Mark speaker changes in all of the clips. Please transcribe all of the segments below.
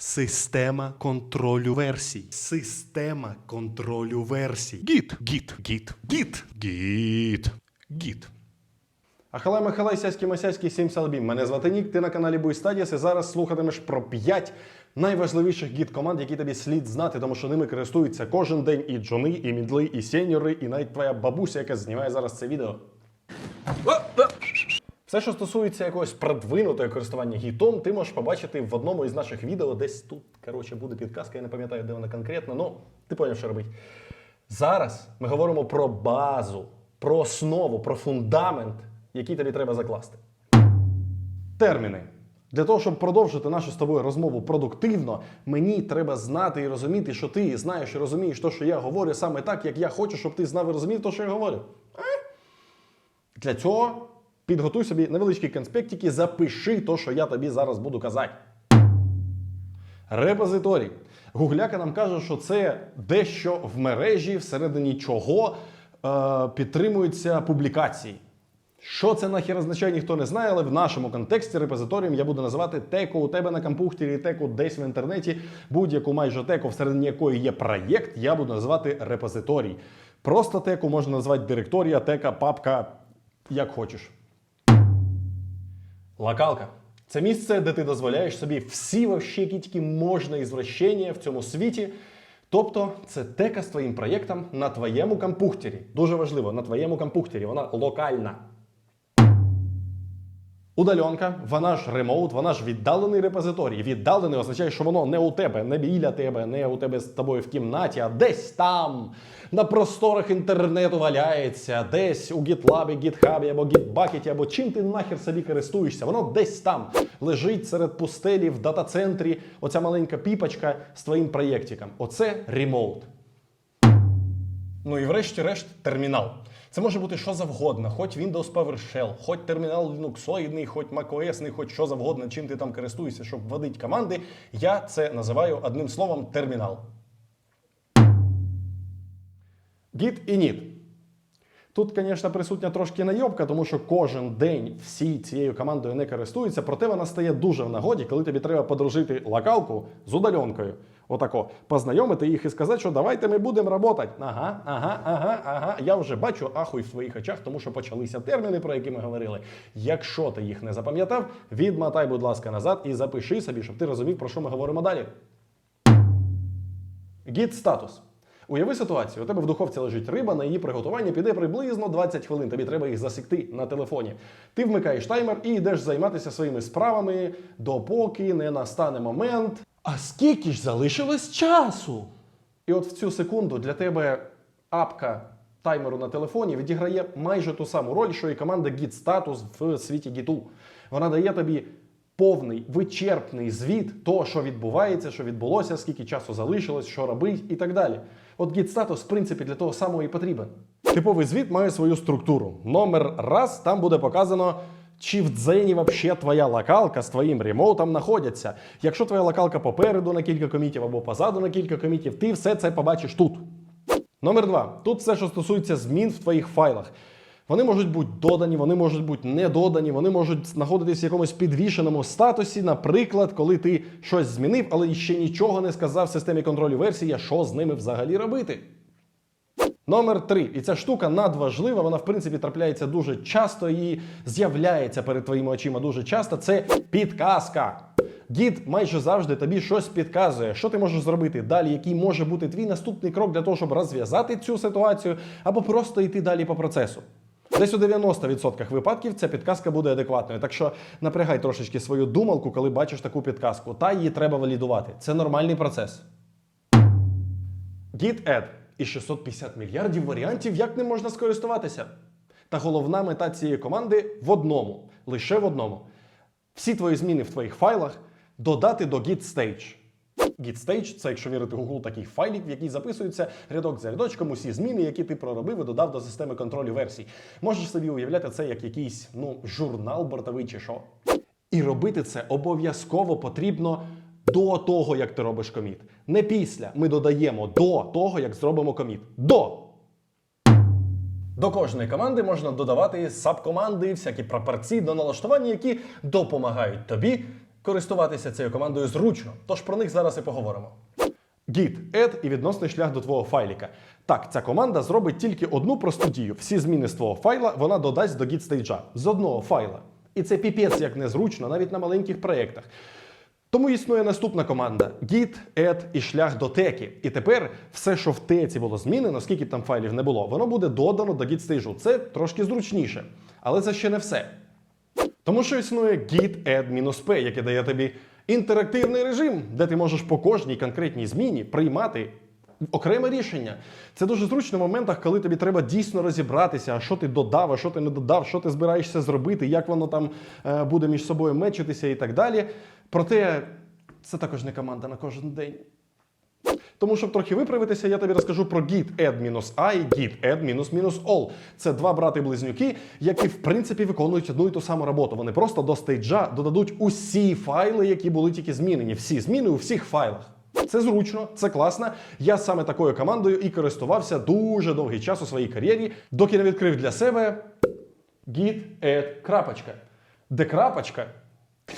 Speaker 1: Система контролю версій. Система контролю версій. Гіт, гіт, гіт, гіт, гіт, гіт.
Speaker 2: Ахалай Михалай, сяський масяський, сім салабім. Мене звати Нік, ти на каналі Буй Стадіс і зараз слухатимеш про 5 найважливіших гід команд, які тобі слід знати, тому що ними користуються кожен день і джони, і мідли, і сеньори, і навіть твоя бабуся, яка знімає зараз це відео. Все, що стосується якогось продвинутого користування гітом, ти можеш побачити в одному із наших відео. Десь тут, коротше, буде підказка, я не пам'ятаю, де вона конкретно, ну ти поняв, що робити. Зараз ми говоримо про базу, про основу, про фундамент, який тобі треба закласти. Терміни. Для того, щоб продовжити нашу з тобою розмову продуктивно, мені треба знати і розуміти, що ти знаєш і розумієш те, що я говорю саме так, як я хочу, щоб ти знав і розумів те, що я говорю. Е? Для цього підготуй собі невеличкі конспектики, запиши те, що я тобі зараз буду казати. Репозиторій. Гугляка нам каже, що це дещо в мережі, всередині чого е, підтримуються публікації. Що це нахер означає, ніхто не знає, але в нашому контексті репозиторієм я буду називати теку у тебе на компухтері, теку десь в інтернеті, будь-яку майже теку, всередині якої є проєкт, я буду називати репозиторій. Просто теку можна назвати директорія, тека, папка, як хочеш. Локалка. Це місце, де ти дозволяєш собі всі вообще, які тільки можна ізвращення в цьому світі. Тобто це тека з твоїм проєктом на твоєму компухтері. Дуже важливо, на твоєму компухтері. Вона локальна. Удаленка, вона ж ремоут, вона ж віддалений репозиторій. Віддалений означає, що воно не у тебе, не біля тебе, не у тебе з тобою в кімнаті, а десь там, на просторах інтернету валяється, десь у GitLab, GitHub або GitBucket, або чим ти нахер собі користуєшся. Воно десь там лежить серед пустелі в дата-центрі. Оця маленька піпочка з твоїм проєктиком. Оце ремоут. Ну і врешті-решт термінал. Це може бути що завгодно, хоч Windows PowerShell, хоч термінал лінуксоїдний, хоч macOS, хоч що завгодно, чим ти там користуєшся, щоб вводити команди. Я це називаю одним словом термінал. Git і NIT. Тут, звісно, присутня трошки найобка, тому що кожен день всі цією командою не користуються, проте вона стає дуже в нагоді, коли тобі треба подружити локалку з удаленкою. Отако, познайомити їх і сказати, що давайте ми будемо працювати. Ага, ага, ага, ага. Я вже бачу ахуй в твоїх очах, тому що почалися терміни, про які ми говорили. Якщо ти їх не запам'ятав, відмотай, будь ласка, назад і запиши собі, щоб ти розумів, про що ми говоримо далі. Git статус. Уяви ситуацію, у тебе в духовці лежить риба, на її приготування піде приблизно 20 хвилин. Тобі треба їх засікти на телефоні. Ти вмикаєш таймер і йдеш займатися своїми справами, допоки не настане момент. А скільки ж залишилось часу? І от в цю секунду для тебе апка таймеру на телефоні відіграє майже ту саму роль, що і команда Git статус в світі Гіту. Вона дає тобі повний вичерпний звіт того, що відбувається, що відбулося, скільки часу залишилось, що робить і так далі. От Git статус, в принципі, для того самого і потрібен. Типовий звіт має свою структуру. Номер раз там буде показано. Чи в дзені вообще твоя локалка з твоїм ремоутом знаходяться? Якщо твоя локалка попереду на кілька комітів або позаду на кілька комітів, ти все це побачиш тут. Номер два. Тут все, що стосується змін в твоїх файлах. Вони можуть бути додані, вони можуть бути не додані, вони можуть знаходитись в якомусь підвішеному статусі, наприклад, коли ти щось змінив, але ще нічого не сказав системі контролю версії, що з ними взагалі робити. Номер три. І ця штука надважлива, вона в принципі трапляється дуже часто і з'являється перед твоїми очима дуже часто. Це підказка. Гід майже завжди тобі щось підказує, що ти можеш зробити далі, який може бути твій наступний крок для того, щоб розв'язати цю ситуацію, або просто йти далі по процесу. Десь у 90% випадків ця підказка буде адекватною. Так що напрягай трошечки свою думалку, коли бачиш таку підказку, та її треба валідувати. Це нормальний процес. Git add і 650 мільярдів варіантів, як ним можна скористуватися. Та головна мета цієї команди в одному, лише в одному. Всі твої зміни в твоїх файлах додати до Git Stage. Git Stage – це, якщо вірити Google, такий файлік, в який записуються рядок за рядочком усі зміни, які ти проробив і додав до системи контролю версій. Можеш собі уявляти це як якийсь ну, журнал бортовий чи що. І робити це обов'язково потрібно до того, як ти робиш коміт. Не після. Ми додаємо до того, як зробимо коміт. До. До кожної команди можна додавати сабкоманди, всякі прапорці до налаштування, які допомагають тобі користуватися цією командою зручно, тож про них зараз і поговоримо. Git add і відносний шлях до твого файліка. Так, ця команда зробить тільки одну просту дію. Всі зміни з твого файла вона додасть до Git стейджа з одного файла. І це піпець як незручно, навіть на маленьких проєктах. Тому існує наступна команда: git, add і шлях до теки. І тепер все, що в теці було змінено, скільки б там файлів не було, воно буде додано до git стейджу. Це трошки зручніше. Але це ще не все. Тому що існує git add-p, яке дає тобі інтерактивний режим, де ти можеш по кожній конкретній зміні приймати окреме рішення. Це дуже зручно в моментах, коли тобі треба дійсно розібратися, що ти додав, а що ти не додав, що ти збираєшся зробити, як воно там е, буде між собою мечитися і так далі. Проте це також не команда на кожен день. Тому, щоб трохи виправитися, я тобі розкажу про git add-a і git add-all. Це два брати-близнюки, які в принципі виконують одну і ту саму роботу. Вони просто до стейджа додадуть усі файли, які були тільки змінені. Всі зміни у всіх файлах. Це зручно, це класно. Я саме такою командою і користувався дуже довгий час у своїй кар'єрі, доки не відкрив для себе git add крапочка. Де крапочка?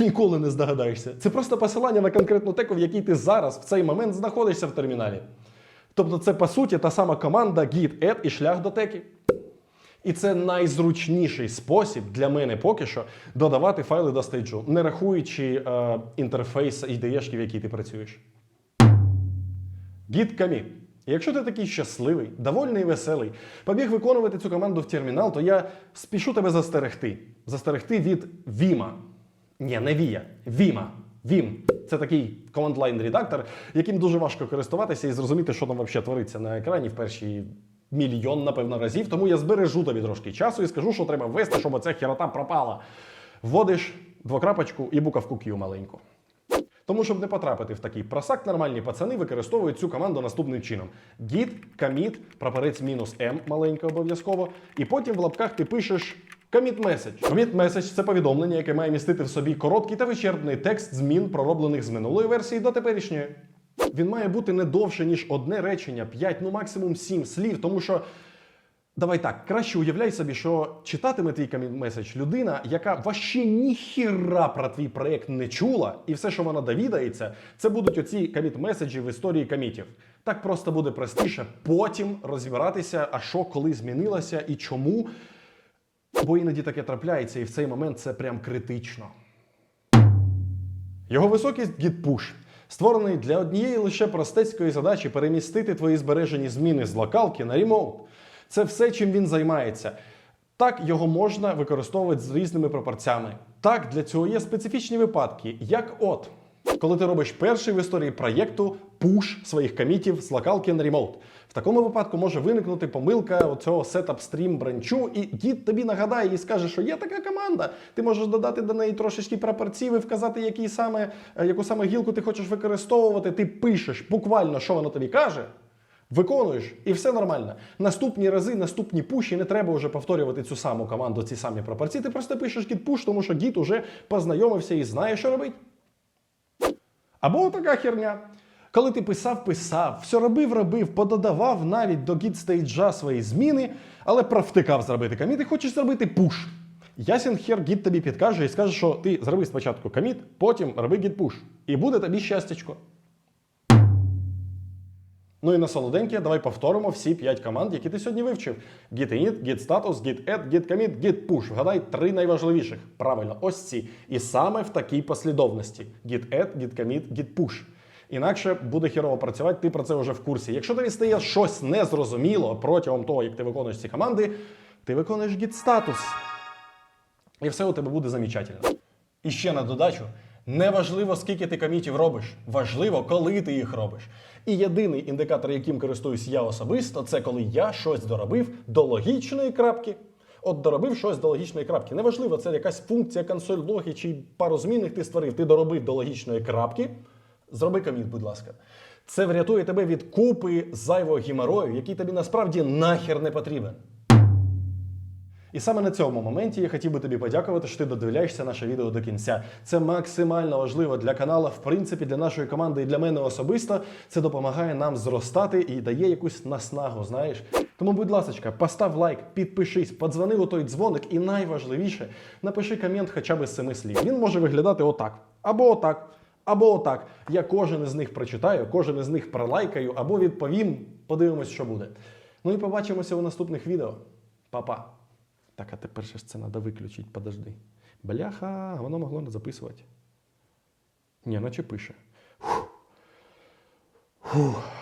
Speaker 2: Ніколи не здогадаєшся. Це просто посилання на конкретну теку, в якій ти зараз в цей момент знаходишся в терміналі. Тобто, це по суті та сама команда git add і шлях до теки. І це найзручніший спосіб для мене поки що додавати файли до стейджу, не рахуючи е, інтерфейс IDE, в якій ти працюєш. Git commit. Якщо ти такий щасливий, довольний і веселий, побіг виконувати цю команду в термінал, то я спішу тебе застерегти. Застерегти від Віма. Ні, не Вія, Віма. Вім. Це такий команд-лайн редактор, яким дуже важко користуватися і зрозуміти, що там взагалі твориться на екрані в перші мільйон, напевно, разів. Тому я збережу тобі трошки часу і скажу, що треба ввести, щоб оця хірота пропала. Вводиш двокрапочку і буковку Q маленьку. Тому, щоб не потрапити в такий просак, нормальні пацани використовують цю команду наступним чином: git, commit, прапорець мінус m маленько обов'язково, і потім в лапках ти пишеш commit message. Commit message – це повідомлення, яке має містити в собі короткий та вичерпний текст змін, пророблених з минулої версії до теперішньої. Він має бути не довше, ніж одне речення, 5, ну максимум 7 слів, тому що. Давай так, краще уявляй собі, що читатиме твій меседж людина, яка ваще ніхіра про твій проект не чула, і все, що вона довідається, це будуть оці коміт меседжі в історії комітів. Так просто буде простіше потім розібратися, а що коли змінилося і чому. Бо іноді таке трапляється, і в цей момент це прям критично. Його високість Git Push, створений для однієї лише простецької задачі перемістити твої збережені зміни з локалки на ремоут. Це все, чим він займається. Так, його можна використовувати з різними пропорціями. Так, для цього є специфічні випадки, як от. Коли ти робиш перший в історії проєкту пуш своїх комітів з локалки на ремоут. В такому випадку може виникнути помилка оцього сетап стрім бранчу, і гід тобі нагадає і скаже, що є така команда. Ти можеш додати до неї трошечки пропорції, вказати, який саме, е, яку саме гілку ти хочеш використовувати. Ти пишеш буквально, що воно тобі каже. Виконуєш, і все нормально. Наступні рази, наступні пуші, не треба вже повторювати цю саму команду, ці самі пропорції. Ти просто пишеш git push, тому що гід уже познайомився і знає, що робить. Або така херня. Коли ти писав, писав, все робив, робив, пододавав навіть до гід-стейджа свої зміни, але провтикав зробити коміт і хочеш зробити пуш. Ясен хер гід тобі підкаже і скаже, що ти зроби спочатку коміт, потім роби гід пуш. І буде тобі щастячко. Ну і на солоденьке давай повторимо всі 5 команд, які ти сьогодні вивчив: git init, git status, git add, git commit, git push. Вгадай три найважливіших. Правильно, ось ці. І саме в такій послідовності: git add, git commit, git push. Інакше буде хірово працювати, ти про це вже в курсі. Якщо тобі стає щось незрозуміло протягом того, як ти виконуєш ці команди, ти виконуєш git status. І все у тебе буде замечательно. І ще на додачу. Неважливо, скільки ти комітів робиш, важливо, коли ти їх робиш. І єдиний індикатор, яким користуюсь я особисто, це коли я щось доробив до логічної крапки. От доробив щось до логічної крапки. Неважливо, це якась функція консоль логи чи пару змінних ти створив. Ти доробив до логічної крапки. Зроби коміт, будь ласка. Це врятує тебе від купи зайвого геморою, який тобі насправді нахер не потрібен. І саме на цьому моменті я хотів би тобі подякувати, що ти додивляєшся наше відео до кінця. Це максимально важливо для каналу, в принципі, для нашої команди і для мене особисто. Це допомагає нам зростати і дає якусь наснагу, знаєш. Тому, будь ласка, постав лайк, підпишись, подзвони у той дзвоник, і найважливіше, напиши комент хоча б з семи слів. Він може виглядати отак. або отак, або отак. Я кожен із них прочитаю, кожен із них пролайкаю або відповім. Подивимось, що буде. Ну і побачимося у наступних відео. Па-па. Так, а тепер ж це треба виключити, подожди. Бляха, воно могло не записувати. Ні, наче пише. Фух. Фух.